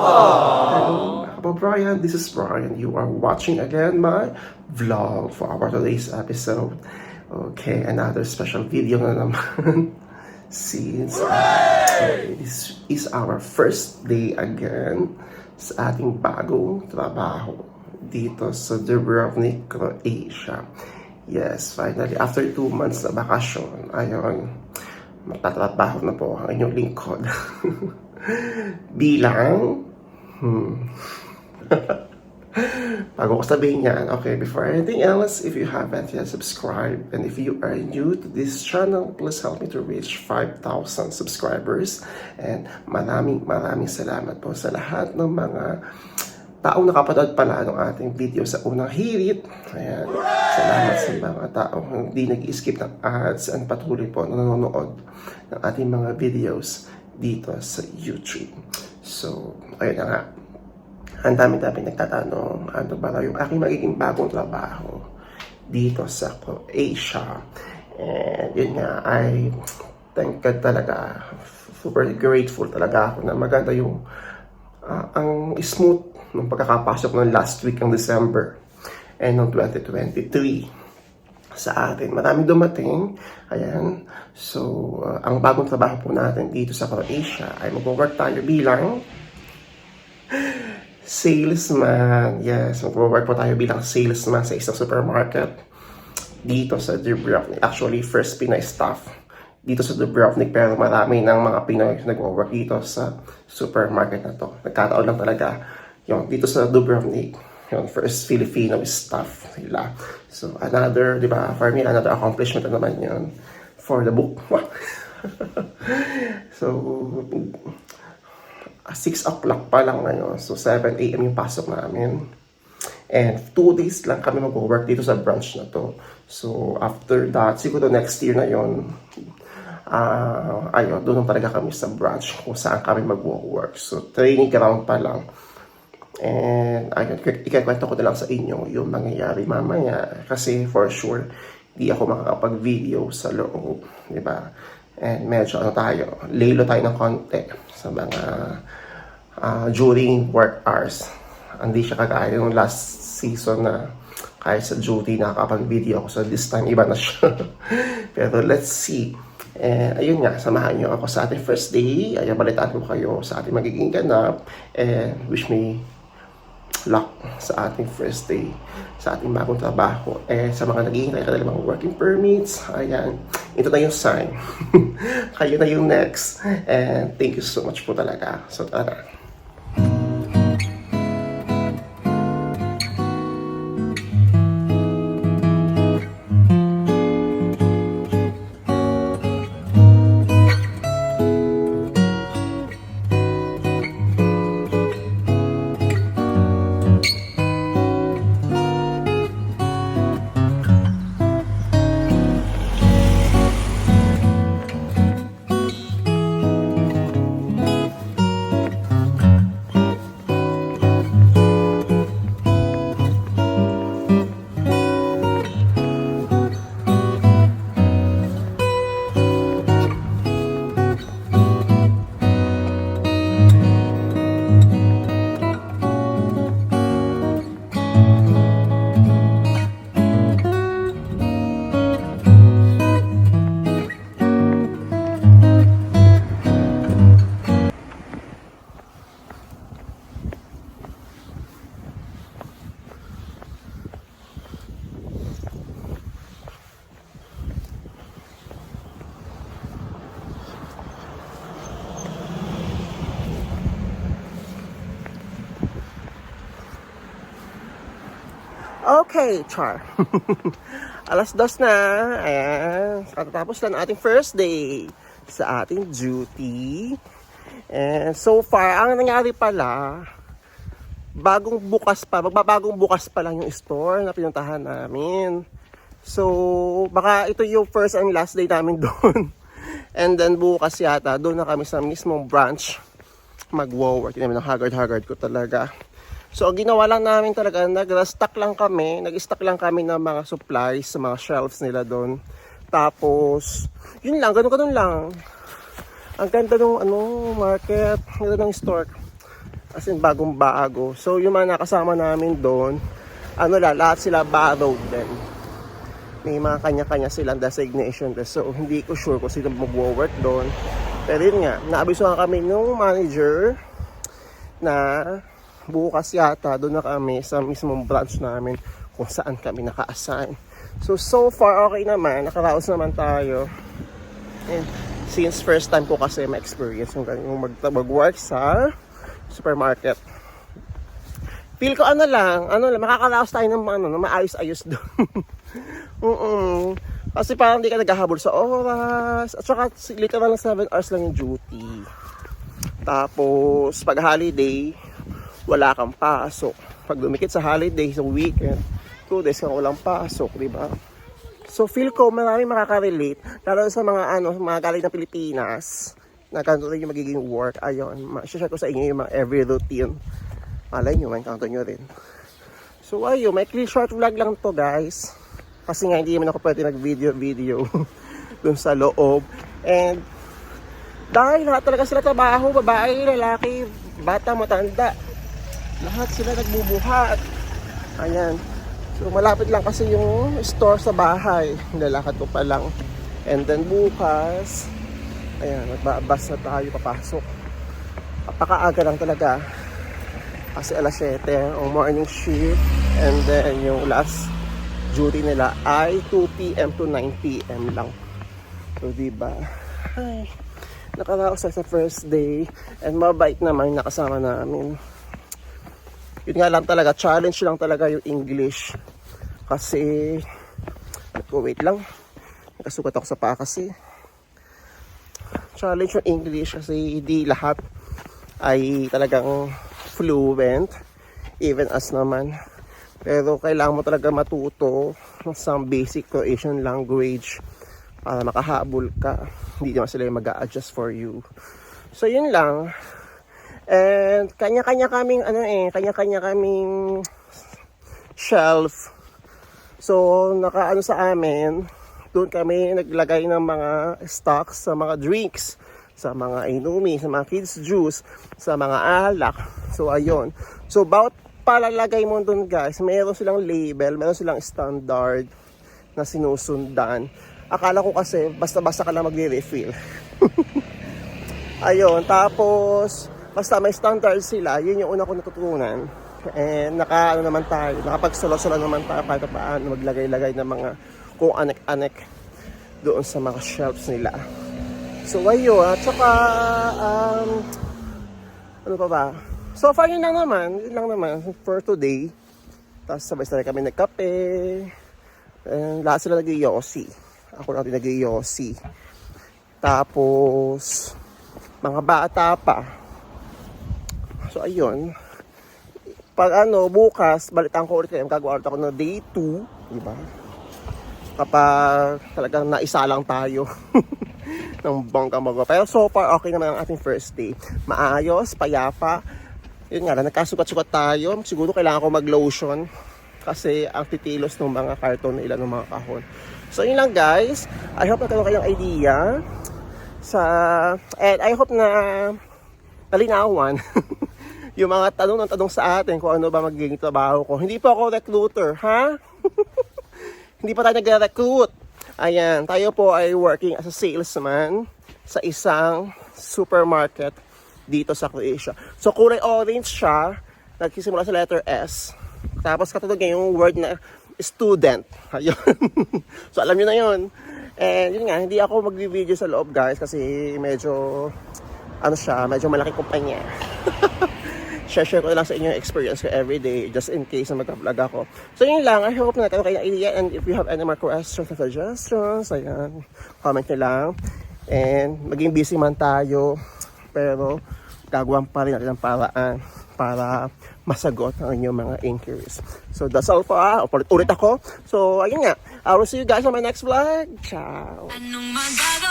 Hello, mga Brian. This is Brian. You are watching again my vlog for our today's episode. Okay, another special video na naman. Since uh, this is our first day again sa ating bagong trabaho dito sa Dubrovnik, Croatia. Yes, finally, after two months na bakasyon, ayun, magtatrabaho na po ang inyong lingkod. Bilang Hmm. Bago ko sabihin yan, okay, before anything else, if you haven't yet subscribed, and if you are new to this channel, please help me to reach 5,000 subscribers. And maraming maraming salamat po sa lahat ng mga taong nakapanood pala ng ating video sa unang hirit. Ayan. Salamat sa mga taong hindi nag-skip ng ads and patuloy po na nanonood ng ating mga videos dito sa YouTube. So, ayun na nga. Ang dami-dami nagtatanong ano ba raw yung aking magiging bagong trabaho dito sa Croatia. And yun nga, I thank God talaga. Super grateful talaga ako na maganda yung ah, ang smooth ng pagkakapasok ng last week ng December and ng 2023 sa atin. Maraming dumating. Ayan. So, uh, ang bagong trabaho po natin dito sa Croatia ay mag-work tayo bilang salesman. Yes, mag-work po tayo bilang salesman sa isang supermarket dito sa Dubrovnik. Actually, first Pinay staff dito sa Dubrovnik pero marami ng mga Pinoy nag-work dito sa supermarket na to. Nagkataon lang talaga yung dito sa Dubrovnik yung first Filipino staff nila. So another, di ba, for me, another accomplishment na naman yun for the book. so, 6 o'clock pa lang ngayon. So, 7 a.m. yung pasok namin. And 2 days lang kami mag-work dito sa branch na to. So, after that, siguro next year na yon ah ayun, doon talaga kami sa branch kung saan kami mag-work. So, training ground pa lang. And ayun, ik- ikakwento ko na lang sa inyo yung mangyayari mamaya. Kasi for sure, di ako makakapag-video sa loob. Ba? And medyo ano tayo, lalo tayo ng konti sa mga ah, during work hours. Hindi siya kagaya yung last season na kahit sa duty nakakapag-video ako. So this time, iba na siya. Pero let's see. Eh, ayun nga, samahan niyo ako sa ating first day. Ayan, balitaan ko kayo sa ating magiging ganap. And wish me luck sa ating first day, sa ating bagong trabaho. Eh, sa mga naghihintay ka mga working permits, ayan, ito na yung sign. kayo na yung next. And thank you so much po talaga. So, tara. Okay, Char. Alas dos na. Ayan. Katatapos lang ating first day sa ating duty. And so far, ang nangyari pala, bagong bukas pa, magbabagong bukas pa lang yung store na pinuntahan namin. So, baka ito yung first and last day namin doon. And then bukas yata, doon na kami sa mismong branch mag-work. Yun naman ang haggard-haggard ko talaga. So, ang ginawa lang namin talaga, nag-stock lang kami, nag-stock lang kami ng mga supplies sa mga shelves nila doon. Tapos, yun lang, ganun-ganun lang. Ang ganda ng ano, market, ganda ng store. As in, bagong bago. So, yung mga nakasama namin doon, ano la, lahat sila borrowed din. May mga kanya-kanya silang designation. So, hindi ko sure kung sino mag-work doon. Pero yun nga, naabisuhan kami nung manager na bukas yata doon na kami sa mismong branch namin kung saan kami naka-assign. So, so far okay naman. Nakaraos naman tayo. And since first time ko kasi ma-experience yung, yung mag, mag-work sa supermarket. Feel ko ano lang, ano lang, makakalaos tayo ng ano, ng maayos-ayos doon. Oo. Kasi parang hindi ka naghahabol sa oras. At saka literal lang 7 hours lang yung duty. Tapos pag holiday, wala kang pasok. Pag dumikit sa holiday, sa weekend, 2 days kang walang pasok, di ba? So feel ko marami makaka-relate, lalo sa mga ano, mga galing ng Pilipinas, na ganito rin yung magiging work. Ayun, ma-share ko sa inyo yung mga every routine. Malay nyo, ma-encounter nyo rin. So ayun, may clear short vlog lang to guys. Kasi nga hindi naman ako pwede mag-video-video dun sa loob. And dahil lahat talaga sila trabaho, babae, lalaki, bata, matanda. Lahat sila nagbubuhat. Ayan. So malapit lang kasi yung store sa bahay. Nilalakad ko pa lang. And then bukas, ayan, magbabas na tayo papasok. Apakaaga lang talaga. Kasi alas 7 ang morning shift. And then yung last duty nila ay 2 p.m. to 9 p.m. lang. So, diba? Ay, nakaraos sa first day. And mabait naman nakasama namin. Yun nga lang talaga, challenge lang talaga yung English. Kasi, ko wait lang. Nakasukat ako sa paa kasi. Challenge yung English kasi hindi lahat ay talagang fluent. Even us naman. Pero kailangan mo talaga matuto ng some basic Croatian language para makahabol ka. Hindi naman sila mag adjust for you. So, yun lang. And kanya-kanya kaming ano eh, kanya-kanya kaming shelf. So, nakaano sa amin, doon kami naglagay ng mga stocks sa mga drinks, sa mga inumi, sa mga kids juice, sa mga alak. So, ayun. So, bawat palalagay mo doon guys, meron silang label, meron silang standard na sinusundan. Akala ko kasi basta-basta ka lang magre-refill. Ayun, tapos basta may standard sila, yun yung una ko natutunan. And naka ano naman tayo, nakapagsulo-sulo naman tayo kahit paano maglagay-lagay ng mga kung anek-anek doon sa mga shelves nila. So ayun, at saka um, ano pa ba? So far yun lang naman, yun lang naman for today. Tapos sabay-sabay kami nagkape. And lahat sila nag-yossi. Ako din nag-yossi. Tapos, mga bata pa. So, ayun. Pag ano, bukas, balitan ko ulit kayo. Gagawa ulit ako ng day 2. Diba? Kapag talagang naisa lang tayo. ng bongga mogo. Pero so far, okay naman ang ating first day. Maayos, payapa. Yun nga, nagkasukat-sukat tayo. Siguro kailangan ko mag-lotion. Kasi ang titilos ng mga karton na ilan ng mga kahon. So yun lang guys. I hope nagkaroon kayong idea sa and I hope na talinawan yung mga tanong ng tanong sa atin kung ano ba magiging trabaho ko. Hindi po ako recruiter, ha? Hindi pa tayo nagre-recruit. Ayan, tayo po ay working as a salesman sa isang supermarket dito sa Croatia. So kulay orange siya, nagsisimula sa letter S. Tapos katulad niya yung word na student. Ayun. so alam niyo na yun. And yun nga, hindi ako mag-video sa loob guys kasi medyo ano siya, medyo malaki kumpanya. Share-share ko lang sa inyo yung experience ko everyday just in case na mag-vlog ako. So yun lang, I hope na kayo kayo idea and if you have any more questions or suggestions, ayan, comment nyo lang. And maging busy man tayo, pero gagawin pa rin natin ang paraan para masagot ang inyong mga inquiries. So that's all for ah. Ulit-ulit ako. So ayun nga. I will see you guys on my next vlog. Ciao! Anong magagawa?